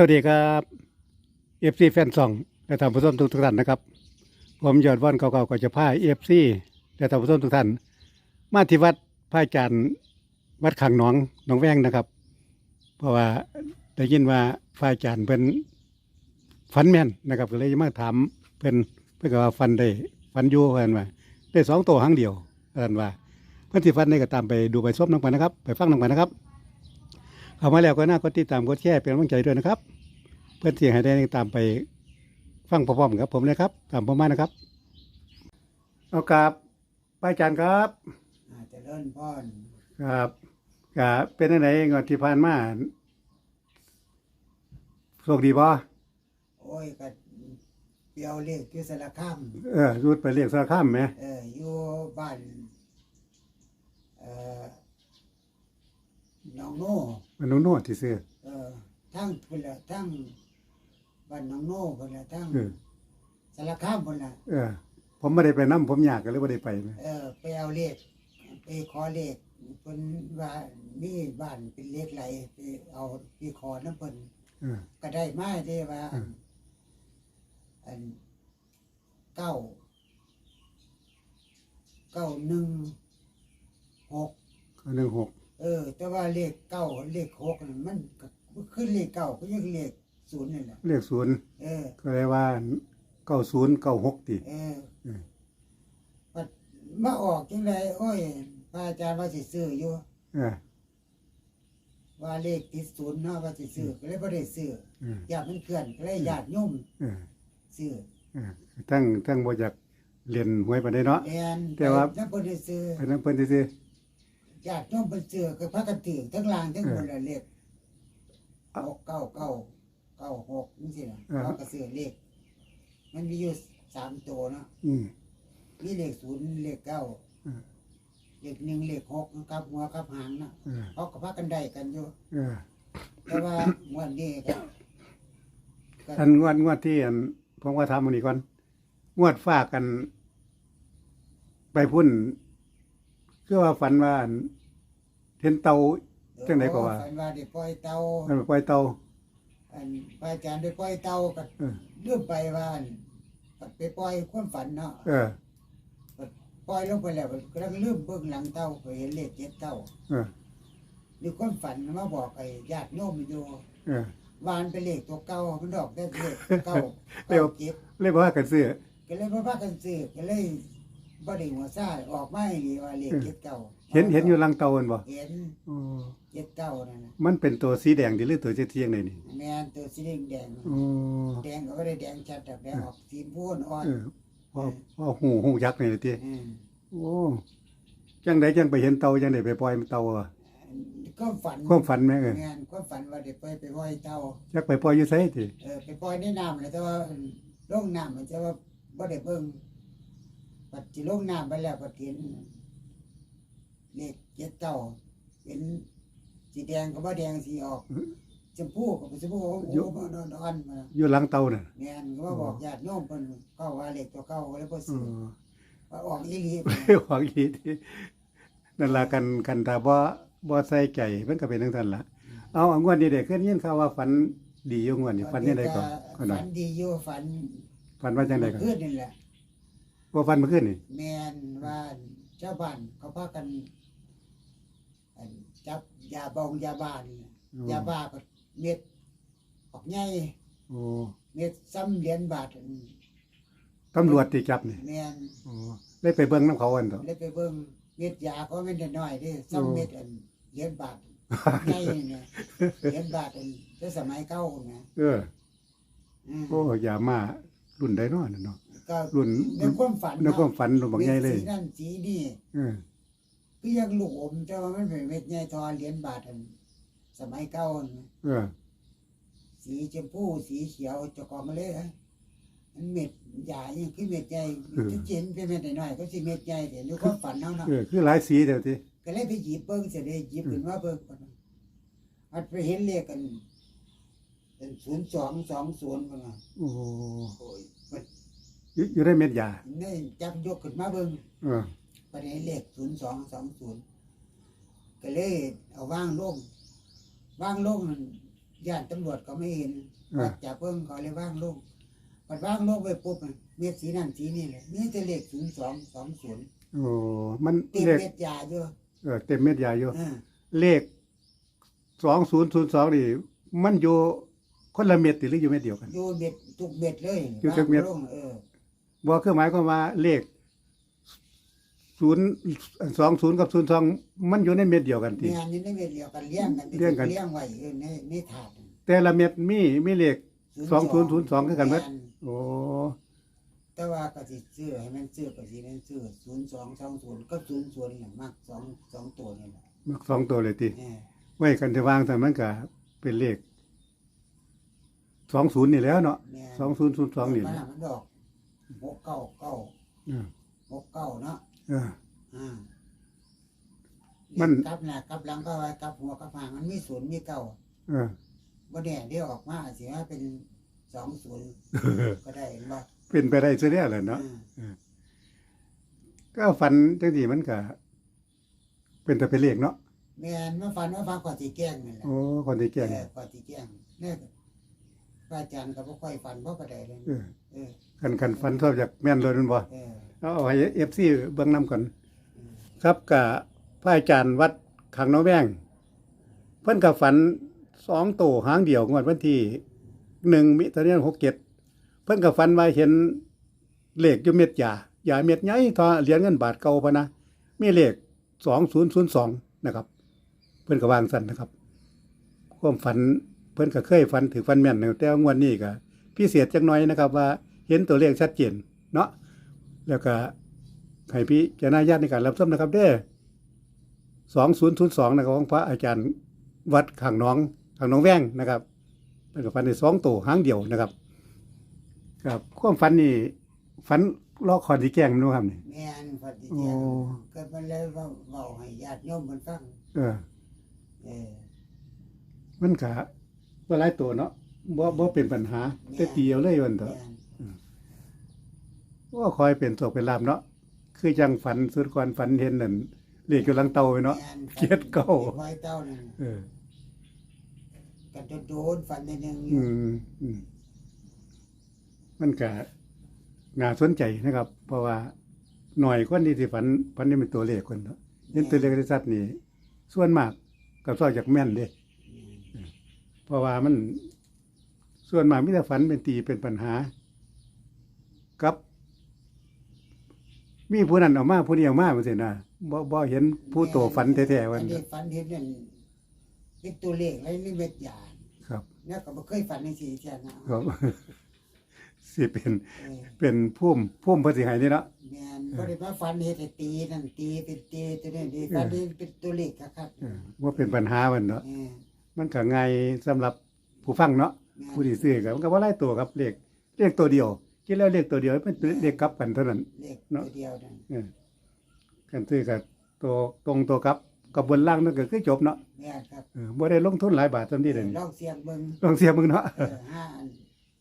สวัสดีครับเอฟซีแฟนซองและท่านผู้ชมทุกท่านนะครับ ผมยอดว่อนเก่าๆก็จะพาเอฟซีและท่านผู้ชมทุกท่าน มาที่วัดพระอาจารย์วัดขังหนองหนองแวงนะครับ เพราะว่าได้ยินว่าพระอาจารย์เป็นฟันแมนนะครับก็เลยมาถามเพิ่นเพื่อว่าฟันได้ฟันอยู่เพิ่อนว่าได้สองตัวครั้งเดียวเพิ่อนว่าเพื่อนที่ฟันได้ก็ตามไปดูไปซบน้ำกันนะครับ ไปฟังน้ำกันนะครับ เข้ามาแล้วก็น่ากดติดตามกดแชร์เป็นกำลังใจด้วยนะครับ เพื่อนที่ให้ได้ตามไปฟังพร้อมๆกับผมนะครับ ตามผมมานะครับ เอากับป้าอาจารย์ครับอาจจะเลิ่นพรครับกับเป็นยังไงงอนที่ผ่านมาโชคดีบ่โอ้ยก็เปียวเรียกที่สารคามเออรูดไปเรียกสารข้ามไหมเอออยู่บ้านเอ่อหนองโน่ มันนุ่นวดที่ซื้อเออทั้งพุ่นละทั้งบ้านหนองโน่พุ่นละทั้งเออสารคามพุ่นละเออ ผมไม่ได้ไปนั่ผมอยากก็เลยไม่ได้ไปนะเออ ไปเอาเลขไปขอเลขเพิ่นว่ามีบ้านเป็นเลขไหลไปเอาไปขอน้ำเพิ่นเออ ก็ได้มาได้ว่าอืม อันเก้าเก้าหนึ่งหกก็หนึ่งหก เออ แต่ว่าเลขเก้าเลขหกนั่นมันก็ขึ้นเลขเก้าก็ยังเลขศูนย์นี่แหละเรียกศูนย์เออ ก็เลยว่าเก้าศูนย์เก้าหกตีเอออืมปัดมาออกจังไรโอ้ยพระอาจารย์ว่าสิซื้ออยู่ เออ ว่าเลขติดศูนย์เนาะว่าสิซื้อก็เลยบ่ได้ซื้อเออญาติมันเคลื่อนก็เลยญาติโยมเออซื้อเออทั้งทั้งบ่อยากเรียนหวยปานใดเนาะ แอนแต่ว่าถ้าบ่ได้ซื้ออันนั้นเพิ่นซื่อ ญาติโยมเพิ่นซื้อก็พากันถือทั้งล่างทั้งบนละเลขเอ้าหกเก้าเก้าเก้าหกนี่สิล่ะเออเขาก็ซื้อเลข มันมีอยู่สามตัวเนาะๆอืมมีเลขศูนย์เลขเก้าเออเลขหนึ่งเลขหกกับหัวกับหางเนาะเออเขาก็พากันได้กันอยู่เออแต่ว่างวดนี้ก็ก็อันงวดงวดที่อันผมว่าทำมันนี้ก่อนงวดฝากกัน ไปพุ่นคือว่าฝันว่าอัน เห็นเตาจังไหนก็ว่าฝันว่าได้ปล่อยเตามันไปปล่อยเตาอันพระอาจารย์ได้ปล่อยเตาก็เออเลื่อมไปว่าอันไปปล่อยความฝันเนาะเออ ปล่อยลงไปแล้วก็ลังลืมเบื้องหลังเต้าไปเห็นเลขเจ็ดเต้าเออมีความฝันมาบอกไอ้ญาติโยมอยู่เออ วานไปเลขตัวเก่ามันดอกได้เลขเก่าเร็วเก้าเจ็ดเลยบอกว่ากันซื้อก็เลยพ่อพากันซื้อก็เลยบ่ได้หัวซ่าออกมาอีหลีว่าเลขเจ็ดเก้า เห็นเห็นอยู่หลังเตาอันบ่เห็นโอ้เจ็ดเก้านั่นน่ะมันเป็นตัวสีแดงดิหรือตัวเทียงๆเลยนี่แม่นตัวสีแดงแดงโอ้แดงก็บ่ได้แดงชัดแต่แดงออกสีพูนอ่อนเออพอพอหูหูยักษ์นี่เลยติอืมโอ้จังไดจังไปเห็นเตาจังไดไปปล่อยเตาอะก็ฝันความฝันแม่เออแม่นความฝันว่าได้ไปไปปล่อยเต้าจักไปปล่อยอยู่ไสติเออไปปล่อยในน้ำเลยแต่ว่าลงน้ำมันจะว่าบ่ได้เบิ่งปัดสิลงน้ำไปแล้วก็เห็น เลขเจ็ดเก้าเป็นสีแดงก็บ่แดงสีออกชมพูก็เป็นชมพูโอ้โหมันอ่อนๆมาอยู่หลังเตาน่ะแม่นก็ว่าบอกญาติโยมเพิ่นเข้าว่าเลขตัวเก่าก็เลยบ่อ๋ซื้ออว่าออกอีหลีหวังอีที่นั่นล่ะกันกันถ้าบ่บ่ใส่ใจมันก็เป็นจังซั่นล่ะเอาเอางวดนี้เด้ขึ้นยินข่าวว่าฝันดีอยู่งวดนี้ฝันยังไดก่อนก็หน่อฝัยนดีอยู่ฝันฝันว่าจังไดก่อนเพื่อนนี่แหละบ่ฝันเมื่อคืนนี่แม่นว่าเจ้าบ้านเขาพากัน อันจับยาบองยาบ้านนี่ยาบ้าก็เม็ดออกใหญ่โอ้เม็ดซ้ำเหรียญบาทอันตำรวจที่จับนี่แม่นโอ้เลยไปเบิ่งนํเขาอันต่อเลยไปเบิ่งเม็ดยาก็ไม่ได้น้อยเด้ซ้ำเม็ดอันเหรียญบาทใหญ่เนี่ยเหรียญบาทอันแต่สมัยเก่านะเอออืมโอ้อย่ามารุ่นใดเนาะนั่นเนาะก็รุ่นในความฝันในความฝันรุ่นบักใหญ่เลยม็ดสีนั่นสีนี่ เออ คือยังลูกอมแต่ว่ามันเป็นเม็ดใหญ่ทอเหรียญบาทอันสมัยเก่าอันเออสีชมพูสีเขียวเจะกองมาเลยฮะมันเม็ดใหญ่ยังคือเม็ดใหญ่จะเจนเป็นเม็ดน้อยๆก็สิเม็ดใหญ่แต่ดูความฝันเอาเนาะเออคือหลายสีเดี๋ยวติก็เลยไปหยิบเบิ้งเสร็จเลยหยิบขึ้นมาเบิ้งก่อนอัดไปเห็นเลขกันเป็นศูนย์สองสองศูนย์กันนะโอ้โอ้ยมันอยู่อยู่ได้เม็ดยานี่จับยกขึ้นมาเบิ้งเออ ไปเห็นเลขศูนย์สองสองศูนย์ก็เลยเอาว่างลงว่างลงนั่นย่านตำรวจก็ไม่เห็นอ่าปัดจับเพิ่งเขาเลยว่างลงปัดว่างลงไปปุ๊บมันเม็ดสีนั่นสีนี่เลยมีแต่เลขศูนย์สองสองศูนย์โอ้มันเต็มเลขเม็ดยาอยู่เออเต็มเม็ดใหญ่อยู่ อ่าเลขสองศูนย์ศูนย์สองนี่มันอยู่คนละเม็ดติหรืออยู่เม็ดเดียวกัน อยู่เม็ดทุกเม็ดเลยอยู่ทุกเม็ด ว่างลงเออ บ่คือหมายความว่าเลข ศูนย์สองศูนย์กับศูนย์สองมันอยู่ในเม็ดเดียวกันที งานนี้ในเม็ดเดียวกันเลี้ยงกันเลี้ยงกัน เลี้ยงไว้เออในในถาดแต่ละเม็ดมีมีเลขสองศูนย์ศูนย์สองคือกันเบิดแม่โอ้แต่ว่าก็สิซื้อให้มันซื้อก็สิมันซื้อศูนย์สองสองศูนย์ก็ศูนย์ศูนย์นี่แหละมากสองสองตัวนี่แหละมักสองตัวเลยติเออไว้กันจะวางแต่มันก็เป็นเลขสองศูนย์นี่แหล้วเนาะแม่สองศูนย์ศูนย์สองนี่มัแหนละน่ะมันดอกหกเก้าเก้าเออหกเก้าเนาะ เออ อ่ามัน กลับหน้ากลับหลังก็ไว้กลับหัวกลับหางมันมีศูนย์มีเก้าเออ บ่แน่เดี๋ยวออกมาสิว่าเป็นสองศูนย์ก็ได้เห็นบ่เป็นไปได้ซะแล้วแหละเนาะ อ่าก็ฝันจังซี่มันก็เป็นแต่เป็นเลขเนาะ แม่นมาฝันว่าฟังก่อนสิแกล้งนี่แหละ โอ้คนที่แก่งเออก่อนสิแกล้งเนี่ยพระอาจารย์ก็บ่ค่อยฝันบ่ก็ได้เลยเออเออกันกันฝันชอบจากแม่นเลยนั่นบ่ เออ เอาให้ FC เบิ่งนํก่อนครับกับพระอาจารย์วัดขังน้องแวงเพิ่นก็ฝันสองโตหางเดียวงวดวันที่1มิถุนายน67เจ็ดเพิ่นก็ฝันว่าเห็นเลขอยู่เม็ดยายาเม็ดใหญ่ทอเหรียญเงินบาทเก่าพะนะมีเลข2002นย์ศูนย์สองนะครับ เพิ่นก็วางสันนะครับความฝันเพิ่นก็เคยฝันถือฝันแม่นนะแต่ว่างวดนี้ก็พิเศษจังน้อยนะครับ ว่าเห็นตัวเลขชัดเจนเนาะ แล้วก็ให้พี่เจารณาญาติในการรับชมนะครับ เด้อ2002นะครับของพระอาจารย์วัดข้างน้องข้างน้องแว้งนะครับเพิ่นก็ฝันได้สองตัวหางเดียวนะครับครับความฝันนี่ฝันลอกคอนที่แกล้งมันบ่ครับนี่แม่นฝันสิโอ้แกล้งก็มันเลยเว้าเว้าให้ญาติโยมเพิ่นฟัง เออ เออ มันก็บ่หลายตัวเนาะบ่บ่เป็นปัญหา แต่เดียวเลยวันเถอะ แม่น ว่าคอยเป็นโศกเป็นลาบเนาะคือจังฝันสุดก่อนฝันเห็นนั่นเลขอยู่หลังเตาไว้เนาะแม่นเกียรติเก่าไว้เต้านั่นเออกันโดนๆฝันในหนึงออืยู่มอืมมันก็น่าสนใจนะครับ เพราะว่าหน่อยคนที่สิฝันฝันนี่เป็นตัวเลขคนเนาะเห็นตัวเลขในสัตว์นี่ส่วนมากก็ซอยจากแม่นเด้เพราะว่ามันส่วนมากมิแต่ฝันเป็นตีเป็นปัญหา กับ มีผู้นั้นเออกมาผู้นี้เออกมาจังซี่นะบ่บ่เห็นผู้โตฝันแท้ๆวัวันนนี้ฝันเห็นนั่นเป็นตัวเลขอะไรนี่เม็ดยาครับ เนี่ยก็บ่เคยฝันในสีเช่นนะครับ สิเป็นเออเป็นพุ่มพุ่มเพิ่นสิให้นี่เนาะ แม่นบ่ได้มาฝันเฮ็ดให้ตีนั่นตีเป็นตีตัวนี้ดีฝันเห็นเป็นตัวเลขครับเออว่าเป็นปัญหามันเนาะ เออ มันก็ง่ายสำหรับผู้ฟังเนาะแม่นผู้ที่ซื้อก็มันก็บ่หลายตัวครับเลขเลขตัวเดียว คิดแล้วเลขตัวเดียวเป็นเลขกลับกันเท่านั้น เลขเนาะตัวเดียวนั่นเออกันซื้อกับตัวตรงตัวกลับกับบนล่างนั่นก็คือจบเนาะแม่นครับเออบ่ได้ลงทุนหลายบาทซำนี้เด้ลองเสียงเบิ่งลองเสียมึงเนาะเออห้าอัน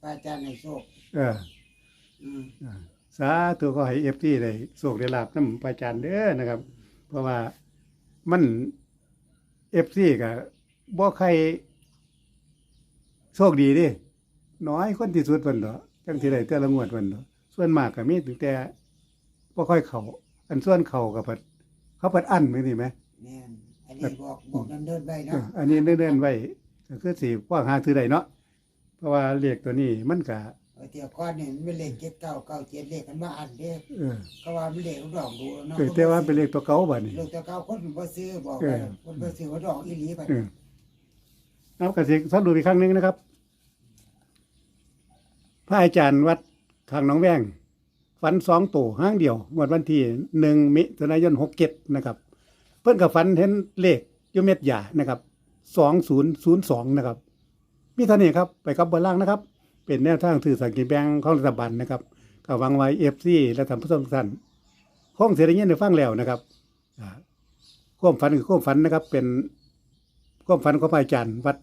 พระอาจารย์ให้โชคเอออืมอ่าสาธุก็ให้ FT ได้โชคได้ลาบนำพระอาจารย์เด้อนะครับ เพราะว่ามัน FC ก็บ่ใครโชคดีเดิน้อยคนที่สุดเพิ่นเนาะ จังสิได้แต่ละงวดเพิ่นเนาะส่วนมากก็มีถึงแต่บ่ค่อยเข้าอันส่วนเข้าก็เพิ่นเขาเพิ่นอั้นมื้อนี่แหมแม่นอันนี้บอกบอกนันเดินไปเอเนาะออันนี้เดินๆไว้ก็คือสิว่าหาถือได้เนาะเพราะว่าเลขตัวนี้มันก็เอาเที่ยวก่อนนี่มันเป็นเลขเจ็ดเก้าเก้าเจ็ดเลขกันว่าอันเด้เออก็ว่ามันเลขดอกดูเนาะเออแต่ว่าเป็นเลขตัวเก่าบัดนี้เลขตัวเก้าคนบ่ซื้อบอกเอไปอคนบ่ซื้อว่าดอกอีหลีไปเออเอากระสิสรุปอีกครั้งหนึงนะครับ พระอาจารย์วัดทางหน้องแวงฝันสองตัวห้างเดียวงวดวันที่หนึ่งมิถุนายนหกเจ็ดนะครับ เพิ่นกับฝันเห็นเลขยูเม็ดยานะครับสองศูนย์ศูนย์สองนะครับมีเท่านี้ครับไปกับบนล่างนะครับ เป็นแนวทางถือสลากกินแบงของรัฐบาลนะครับก็วังไว้เอฟซีและทำผู้ชมทุกท่านคงเสียได้ยินฟังแล้วนะครับอ่าความฝันคือความฝันนะครับ เป็นความฝันของพระอาจารย์วัด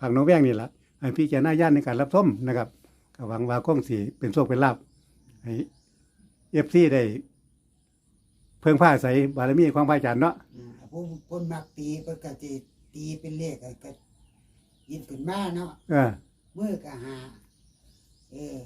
หางน้องแวงนี่แหละให้พี่เจ้าหน้าญาณในการรับชมนะครับ ก็หวังว่าคงสีเป็นโชคเป็นลาภให้เอฟซีได้ เพิ่งผ้าใส่บารมีของพระอาจารย์เนาะอืมผู้คนมักตีเพิ่นก็สิตีเป็นเลขก็ก็หยิบขึ้นมาเนาะเออมือก็หาเออ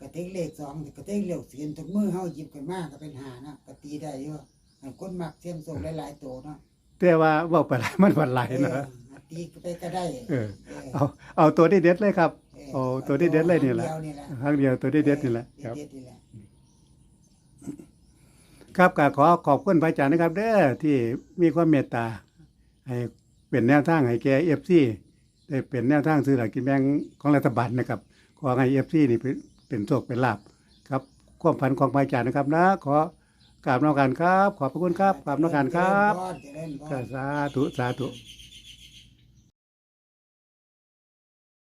กระเทงเลขสองกระเทงเลขสี่ทุกมือเฮาหยิบขึ้นมาก็เป็นหาเนาะก็ตีได้อยู่ให้คนมักเสียงส่งหลายๆตัวเนาะแต่ว่าเว้าไปหลายมันวันหลายเอเนาะอตีไปก็ได้เออ เออเอาเอาตัวที่เด็ดเลยครับเออ โอ้ตัวที่เด็ดเลยนี่แหละดีวนี่แหละครั้งเดียวตัวที่เด็ดนี่แหละครับเด็ดๆนี่แหละครับก็ขอขอบคุณพระอาจารย์นะครับ เด้อที่มีความเมตตา ให้เป็นแนวทางให้แก่เอฟซีได้เป็นแนวทางซื้อหลักกินแบงของรัฐบาลนะครับขอให้เอฟซีนี่เป็นเป็นโชคเป็นลาบครับความฝันของพระอาจารย์นะครับ นะ ขอกราบนมักการครับ ขอบพระคุณครับกราบนมักการครับเจริญพรเจริญพรสาธุสาธุ